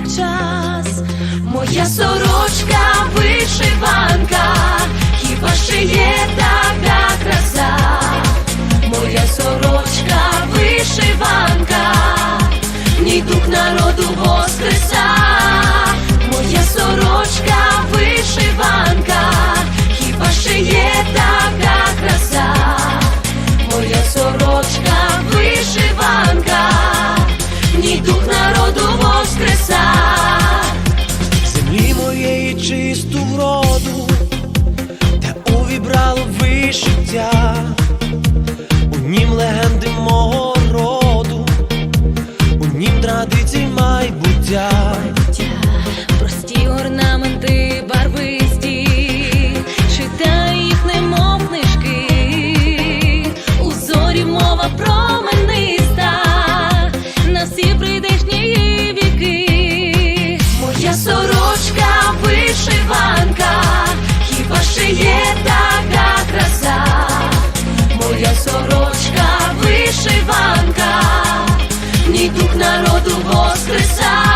повсякчас. Моя сорочка життя, у нім легенди мого роду, у нім традицій майбуття, прості орнаменти барвисті, читай їх, немов книжки, у зорі мова промениста, на всі прийдешні віки, моя сорочка вишиванка. crystal.